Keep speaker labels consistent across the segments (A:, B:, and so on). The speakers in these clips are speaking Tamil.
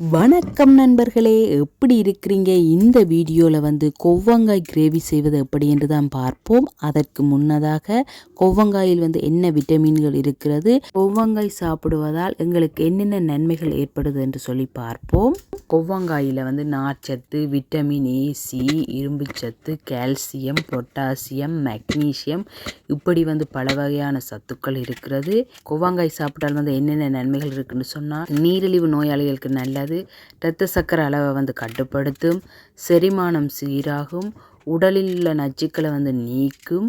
A: வணக்கம் நண்பர்களே எப்படி இருக்கிறீங்க? இந்த வீடியோவில் வந்து கொவ்வங்காய் கிரேவி செய்வது எப்படி என்று தான் பார்ப்போம். அதற்கு முன்னதாக கொவ்வங்காயில் வந்து என்ன விட்டமின்கள் இருக்கிறது கொவ்வங்காய் சாப்பிடுவதால் எங்களுக்கு என்னென்ன நன்மைகள் ஏற்படுது என்று சொல்லி பார்ப்போம். கொவ்வங்காயில் வந்து நார்ச்சத்து விட்டமின் ஏ சி இரும்புச்சத்து கால்சியம் பொட்டாசியம் மெக்னீசியம் இப்படி வந்து பல வகையான சத்துக்கள் இருக்கிறது. கொவ்வங்காய் சாப்பிட்டால் வந்து என்னென்ன நன்மைகள் இருக்குன்னு சொன்னால் நீரிழிவு நோயாளிகளுக்கு நல்லது கூடாது இரத்த சக்கரை அளவை வந்து கட்டுப்படுத்தும். செரிமானம் சீராகும். உடலில் உள்ள நச்சுக்களை வந்து நீக்கும்.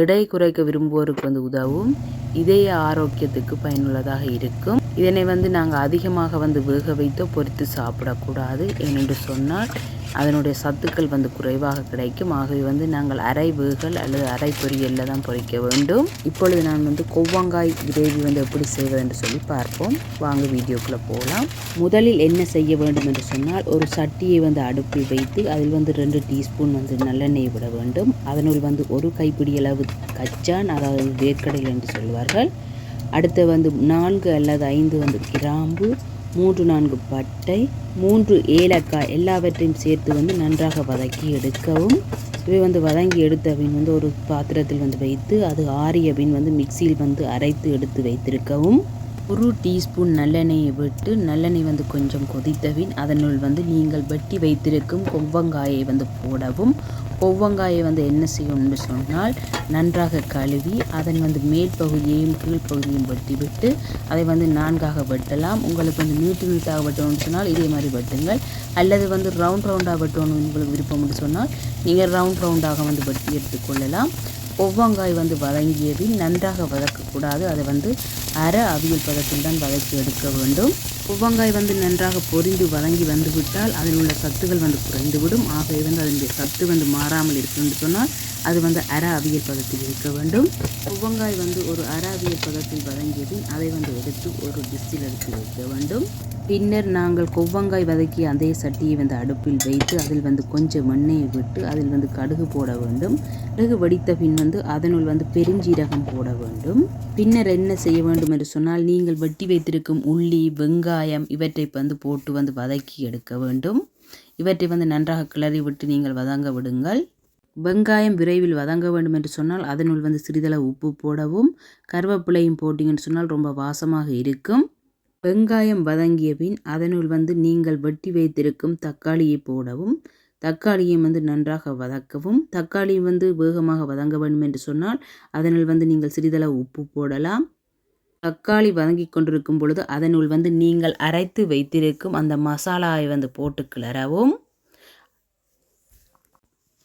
A: எடை குறைக்க விரும்புவோருக்கு வந்து உதவும். இதய ஆரோக்கியத்துக்கு பயனுள்ளதாக இருக்கும். இதனை வந்து நாங்கள் அதிகமாக வந்து வேக வைத்தோ பொறித்து சாப்பிடக்கூடாது ஏனென்று சொன்னால் அதனுடைய சத்துக்கள் வந்து குறைவாக கிடைக்கும். ஆகவே வந்து நாங்கள் அரை வேகல் அல்லது அரை பொரியலில் தான் பொறிக்க வேண்டும். இப்பொழுது நான் வந்து கொவ்வாங்காய் கிரேவி வந்து எப்படி செய்வது என்று சொல்லி பார்ப்போம். வாங்க வீடியோக்குள்ளே போகலாம். முதலில் என்ன செய்ய வேண்டும் என்று சொன்னால் ஒரு சட்டியை வந்து அடுப்பில் வைத்து அதில் வந்து ரெண்டு டீஸ்பூன் வந்து நல்லெண்ணெய் விட வேண்டும். அதனுள் வந்து ஒரு கைப்பிடி அளவு கச்சான் அதாவது வேர்க்கடல் என்று சொல்வார்கள். அடுத்து வந்து நான்கு அல்லது ஐந்து வந்து கிராம்பு மூன்று நான்கு பட்டை மூன்று ஏலக்காய் எல்லாவற்றையும் சேர்த்து வந்து நன்றாக வதக்கி எடுக்கவும். இவை வந்து வதங்கி எடுத்த பின் வந்து ஒரு பாத்திரத்தில் வந்து வைத்து அது ஆறிய பின் வந்து மிக்சியில் வந்து அரைத்து எடுத்து வைத்திருக்கவும். ஒரு டீஸ்பூன் நல்லெண்ணெயை விட்டு நல்லெண்ணெய் வந்து கொஞ்சம் கொதித்தவின் அதனுள் வந்து நீங்கள் வெட்டி வைத்திருக்கும் கொவ்வங்காயை வந்து போடவும். கொவ்வங்காயை வந்து என்ன செய்யணும்னு சொன்னால் நன்றாக கழுவி அதன் வந்து மேல் பகுதியையும் கீழ்ப்பகுதியும் வெட்டிவிட்டு அதை வந்து நான்காக வெட்டலாம். உங்களுக்கு வந்து நீட்டு நீட்டாக வெட்டணும்னு சொன்னால் இதே மாதிரி வெட்டுங்கள். அல்லது வந்து ரவுண்ட் ரவுண்டாக வெட்டணும் உங்களுக்கு விருப்பம்னு சொன்னால் நீங்கள் ரவுண்ட் ரவுண்டாக வந்து வெட்டி எடுத்துக்கொள்ளலாம் ஒவ்வங்காய் வந்து வதங்கியது நன்றாக வதக்கக்கூடாது. அதை வந்து அரை அவியல் பதத்தில் தான் வதக்கி எடுக்க வேண்டும். ஒவ்வங்காய் வந்து நன்றாக பொரிந்து வதங்கி வந்துவிட்டால் அதில் உள்ள சத்துகள் வந்து குறைந்துவிடும். ஆகவே வந்து அதனுடைய சத்து வந்து மாறாமல் இருக்குன்னு சொன்னால் அது வந்து அர அவியல் பதத்தில் இருக்க வேண்டும். ஒவ்வங்காய் வந்து ஒரு அர அவியல் பதத்தில் வதங்கியது அதை வந்து எடுத்து ஒரு டிஸ்டில் எடுத்து வைக்க வேண்டும். பின்னர் நாங்கள் கொவ்வங்காய் வதக்கி அதே சட்டியை வந்து அடுப்பில் வைத்து அதில் வந்து கொஞ்சம் எண்ணெயை விட்டு அதில் வந்து கடுகு போட வேண்டும். கடுகு வடித்த பின் வந்து அதனுள் வந்து பெருஞ்சீரகம் போட வேண்டும். பின்னர் என்ன செய்ய வேண்டும் என்று சொன்னால் நீங்கள் வெட்டி வைத்திருக்கும் உள்ளி வெங்காயம் வெங்காயம் இவற்றை வந்து போட்டு வந்து வதக்கி எடுக்க வேண்டும். இவற்றை வந்து நன்றாக கிளறி விட்டு நீங்கள் வதங்க விடுங்கள். வெங்காயம் விரைவில் வதங்க வேண்டும் என்று சொன்னால் அதனுள் வந்து சிறிதளவு உப்பு போடவும் கருவேப்பிலையும் போட்டிங்கன்னு சொன்னால் ரொம்ப வாசமாக இருக்கும். வெங்காயம் வதங்கிய பின் அதனுள் வந்து நீங்கள் வெட்டி வைத்திருக்கும் தக்காளியை போடவும் தக்காளியை வந்து நன்றாக வதக்கவும் தக்காளி வந்து வேகமாக வதங்க வேண்டும் என்று சொன்னால் அதனுள் வந்து நீங்கள் சிறிதளவு உப்பு போடலாம். தக்காளி வதங்கி கொண்டிருக்கும் பொழுது அதனுள் வந்து நீங்கள் அரைத்து வைத்திருக்கும் அந்த மசாலாவை வந்து போட்டு கிளறவும்.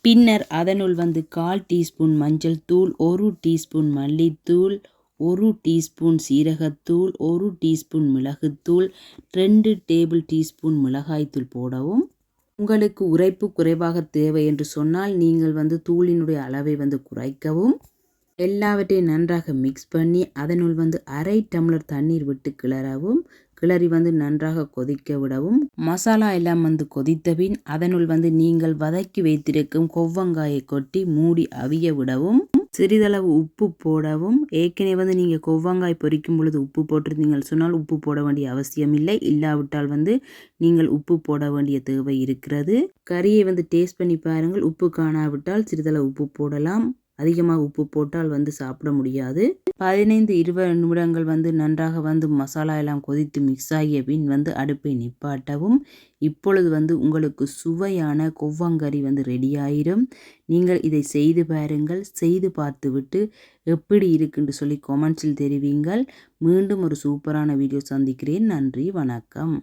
A: பின்னர் அதனுள் வந்து கால் டீஸ்பூன் மஞ்சள் தூள் ஒரு டீஸ்பூன் மல்லித்தூள் ஒரு டீஸ்பூன் சீரகத்தூள் ஒரு டீஸ்பூன் மிளகுத்தூள் ரெண்டு டேபிள் டீஸ்பூன் மிளகாய்த்தூள் போடவும். உங்களுக்கு உரைப்பு குறைவாக தேவை என்று சொன்னால் நீங்கள் வந்து தூளினுடைய அளவை வந்து குறைக்கவும். எல்லாவற்றையும் நன்றாக மிக்ஸ் பண்ணி அதனுள் வந்து அரை டம்ளர் தண்ணீர் விட்டு கிளறவும் கிளறி வந்து நன்றாக கொதிக்க விடவும். மசாலா எல்லாம் வந்து கொதித்த பின் அதனுள் வந்து நீங்கள் வதக்கி வைத்திருக்கும் கொவ்வங்காயை கொட்டி மூடி அவிய விடவும் சிறிதளவு உப்பு போடவும். ஏற்கனவே வந்து நீங்கள் கொவ்வங்காய் பொரிக்கும் பொழுது உப்பு போட்டிருந்தீங்கள் சொன்னால் உப்பு போட வேண்டிய அவசியம் இல்லை. இல்லாவிட்டால் வந்து நீங்கள் உப்பு போட வேண்டிய தேவை இருக்கிறது. கறியை வந்து டேஸ்ட் பண்ணி பாருங்கள். உப்பு காணாவிட்டால் சிறிதளவு உப்பு போடலாம். அதிகமாக உப்பு போட்டால் வந்து சாப்பிட முடியாது. பதினைந்து இருபது நிமிடங்கள் வந்து நன்றாக வந்து மசாலா எல்லாம் கொதித்து மிக்ஸ் ஆகிய பின் வந்து அடுப்பை நிப்பாட்டவும். இப்பொழுது வந்து உங்களுக்கு சுவையான கொவ்வங்கறி வந்து ரெடி ஆயிரும். நீங்கள் இதை செய்து பாருங்கள். செய்து பார்த்துவிட்டு எப்படி இருக்குன்னு சொல்லி கொமெண்ட்ஸில் தெரிவிங்கள். மீண்டும் ஒரு சூப்பரான வீடியோ சந்திக்கிறேன். நன்றி வணக்கம்.